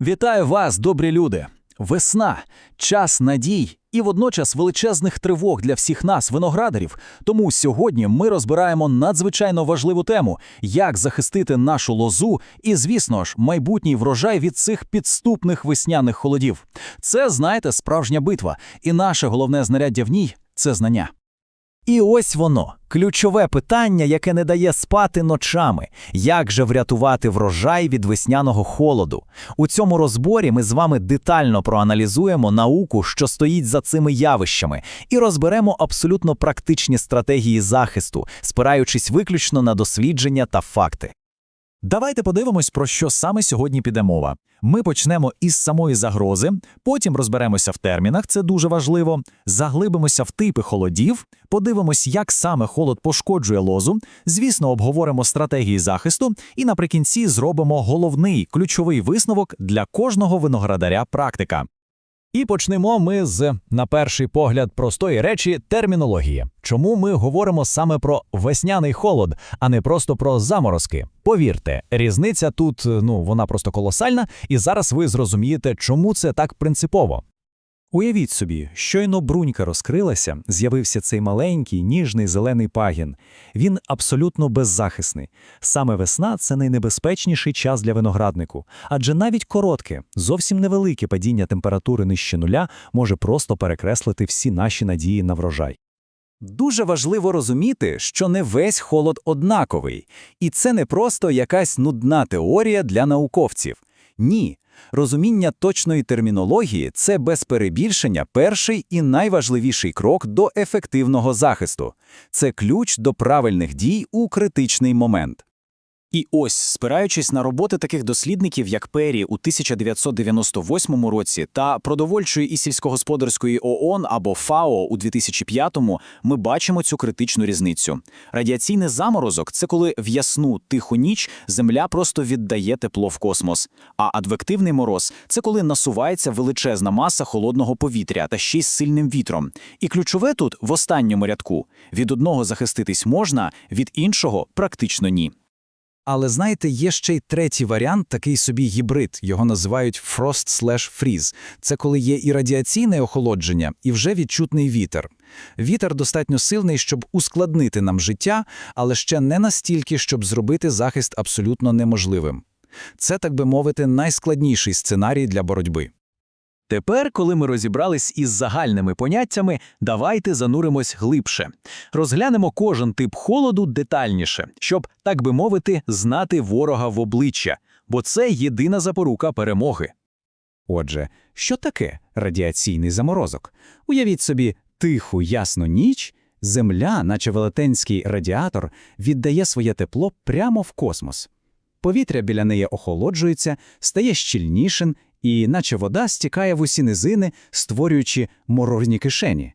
Вітаю вас, добрі люди! Весна, час надій і водночас величезних тривог для всіх нас, виноградарів. Тому сьогодні ми розбираємо надзвичайно важливу тему: як захистити нашу лозу і, звісно ж, майбутній врожай від цих підступних весняних холодів. Це, знаєте, справжня битва, і наше головне знаряддя в ній це знання. І ось воно ключове питання, яке не дає спати ночами. Як же врятувати врожай від весняного холоду? У цьому розборі ми з вами детально проаналізуємо науку, що стоїть за цими явищами, і розберемо абсолютно практичні стратегії захисту, спираючись виключно на дослідження та факти. Давайте подивимось, про що саме сьогодні піде мова. Ми почнемо із самої загрози, потім розберемося в термінах, це дуже важливо, заглибимося в типи холодів, подивимось, як саме холод пошкоджує лозу, звісно, обговоримо стратегії захисту і наприкінці зробимо головний ключовий висновок для кожного виноградаря практика. І почнемо ми з, на перший погляд, простої речі термінології. Чому ми говоримо саме про весняний холод, а не просто про заморозки? Повірте, різниця тут ну вона просто колосальна, і зараз ви зрозумієте, чому це так принципово. Уявіть собі, щойно брунька розкрилася, з'явився цей маленький, ніжний зелений пагін. Він абсолютно беззахисний. Саме весна це найнебезпечніший час для винограднику, адже навіть коротке, зовсім невелике падіння температури нижче нуля може просто перекреслити всі наші надії на врожай. Дуже важливо розуміти, що не весь холод однаковий, і це не просто якась нудна теорія для науковців. Ні, розуміння точної термінології це без перебільшення перший і найважливіший крок до ефективного захисту. Це ключ до правильних дій у критичний момент. І ось, спираючись на роботи таких дослідників, як Пері у 1998 році та продовольчої і сільськогосподарської ООН або ФАО у 2005-му, ми бачимо цю критичну різницю. Радіаційний заморозок це коли в ясну тиху ніч земля просто віддає тепло в космос. А адвективний мороз це коли насувається величезна маса холодного повітря та ще й з сильним вітром. І ключове тут в останньому рядку: від одного захиститись можна, від іншого практично ні. Але знаєте, є ще й третій варіант, такий собі гібрид. Його називають frost-slash-freeze. Це коли є і радіаційне охолодження, і вже відчутний вітер. Вітер достатньо сильний, щоб ускладнити нам життя, але ще не настільки, щоб зробити захист абсолютно неможливим. Це, так би мовити, найскладніший сценарій для боротьби. Тепер, коли ми розібрались із загальними поняттями, давайте зануримось глибше. Розглянемо кожен тип холоду детальніше, щоб, так би мовити, знати ворога в обличчя, бо це єдина запорука перемоги. Отже, що таке радіаційний заморозок? Уявіть собі тиху ясну ніч, земля, наче велетенський радіатор, віддає своє тепло прямо в космос. Повітря біля неї охолоджується, стає щільнішим і наче вода стікає в усі низини, створюючи морозні кишені.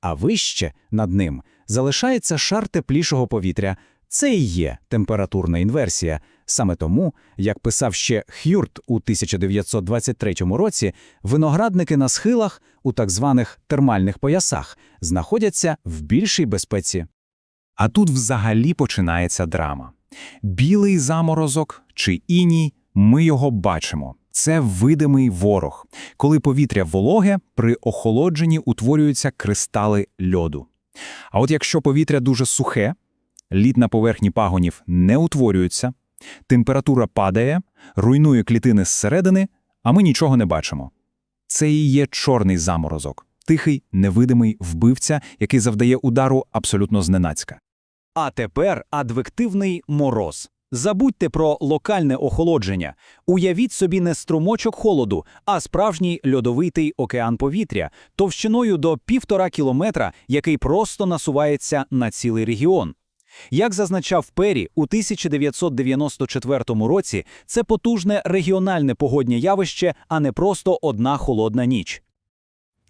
А вище, над ним, залишається шар теплішого повітря. Це і є температурна інверсія. Саме тому, як писав ще Х'юрт у 1923 році, виноградники на схилах у так званих термальних поясах знаходяться в більшій безпеці. А тут взагалі починається драма. Білий заморозок чи іній, ми його бачимо. Це видимий ворог. Коли повітря вологе, при охолодженні утворюються кристали льоду. А от якщо повітря дуже сухе, лід на поверхні пагонів не утворюється, температура падає, руйнує клітини зсередини, а ми нічого не бачимо. Це і є чорний заморозок, тихий, невидимий вбивця, який завдає удару абсолютно зненацька. А тепер адвективний мороз. Забудьте про локальне охолодження. Уявіть собі не струмочок холоду, а справжній льодовитий океан повітря, товщиною до півтора кілометра, який просто насувається на цілий регіон. Як зазначав Пері, у 1994 році це потужне регіональне погоднє явище, а не просто одна холодна ніч.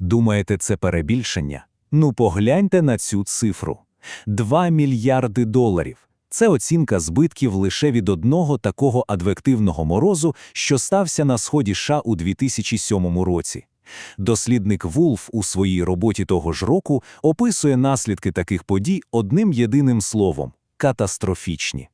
Думаєте, це перебільшення? Ну погляньте на цю цифру. 2 мільярди доларів. Це оцінка збитків лише від одного такого адвективного морозу, що стався на сході США у 2007 році. Дослідник Вулф у своїй роботі того ж року описує наслідки таких подій одним єдиним словом – катастрофічні.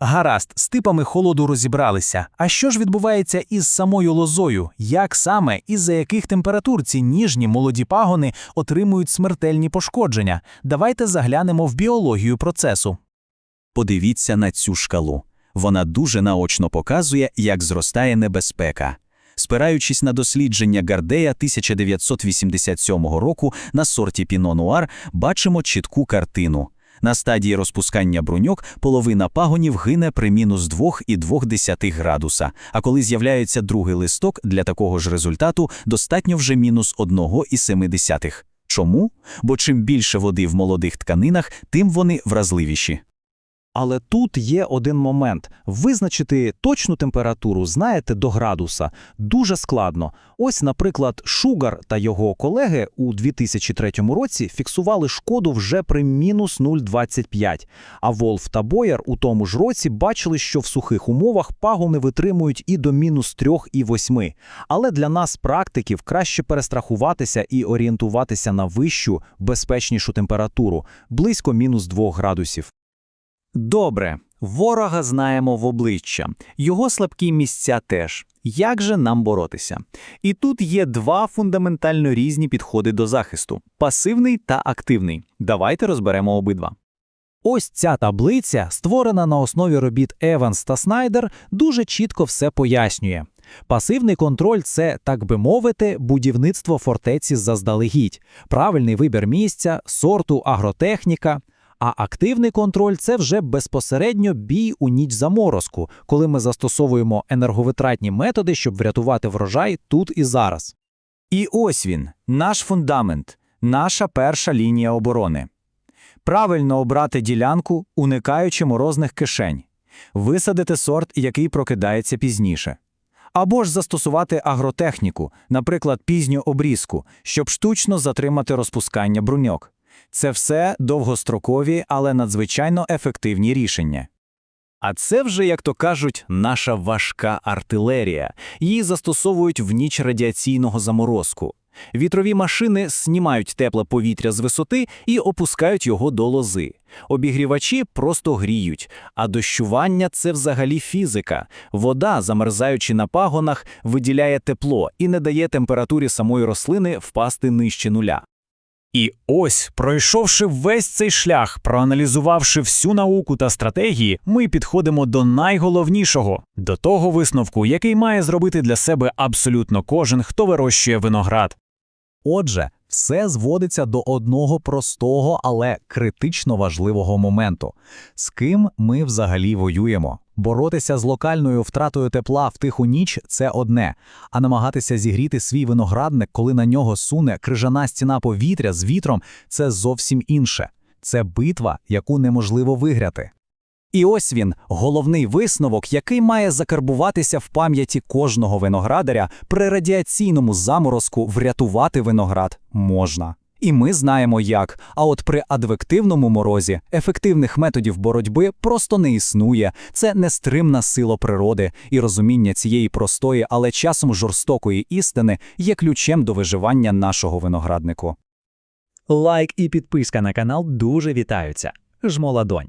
Гаразд, з типами холоду розібралися. А що ж відбувається із самою лозою? Як саме і за яких температур ці ніжні молоді пагони отримують смертельні пошкодження? Давайте заглянемо в біологію процесу. Подивіться на цю шкалу. Вона дуже наочно показує, як зростає небезпека. Спираючись на дослідження Гардея 1987 року на сорті Піно Нуар, бачимо чітку картину. На стадії розпускання бруньок половина пагонів гине при мінус 2,2 градуса, а коли з'являється другий листок, для такого ж результату достатньо вже мінус 1,7. Чому? Бо чим більше води в молодих тканинах, тим вони вразливіші. Але тут є один момент. Визначити точну температуру, знаєте, до градуса дуже складно. Ось, наприклад, Шугар та його колеги у 2003 році фіксували шкоду вже при мінус 0,25, а Волф та Бояр у тому ж році бачили, що в сухих умовах пагони витримують і до мінус 3,8. Але для нас, практиків, краще перестрахуватися і орієнтуватися на вищу, безпечнішу температуру – близько мінус 2 градусів. Добре, ворога знаємо в обличчя, його слабкі місця теж. Як же нам боротися? І тут є два фундаментально різні підходи до захисту – пасивний та активний. Давайте розберемо обидва. Ось ця таблиця, створена на основі робіт Еванс та Снайдер, дуже чітко все пояснює. Пасивний контроль це, так би мовити, будівництво фортеці заздалегідь, правильний вибір місця, сорту, агротехніка. А активний контроль це вже безпосередньо бій у ніч заморозку, коли ми застосовуємо енерговитратні методи, щоб врятувати врожай тут і зараз. І ось він, наш фундамент, наша перша лінія оборони. Правильно обрати ділянку, уникаючи морозних кишень, висадити сорт, який прокидається пізніше. Або ж застосувати агротехніку, наприклад, пізню обрізку, щоб штучно затримати розпускання бруньок. Це все довгострокові, але надзвичайно ефективні рішення. А це вже, як то кажуть, наша важка артилерія. Її застосовують в ніч радіаційного заморозку. Вітрові машини знімають тепле повітря з висоти і опускають його до лози. Обігрівачі просто гріють, а дощування це взагалі фізика. Вода, замерзаючи на пагонах, виділяє тепло і не дає температурі самої рослини впасти нижче нуля. І ось, пройшовши весь цей шлях, проаналізувавши всю науку та стратегії, ми підходимо до найголовнішого до того висновку, який має зробити для себе абсолютно кожен, хто вирощує виноград. Отже, все зводиться до одного простого, але критично важливого моменту. З ким ми взагалі воюємо? Боротися з локальною втратою тепла в тиху ніч це одне, а намагатися зігріти свій виноградник, коли на нього суне крижана стіна повітря з вітром, це зовсім інше. Це битва, яку неможливо виграти. І ось він, головний висновок, який має закарбуватися в пам'яті кожного виноградаря при радіаційному заморозку врятувати виноград можна. І ми знаємо як. А от при адвективному морозі ефективних методів боротьби просто не існує. Це нестримна сила природи, і розуміння цієї простої, але часом жорстокої істини є ключем до виживання нашого винограднику. Лайк і підписка на канал дуже вітаються. Жмо ладонь.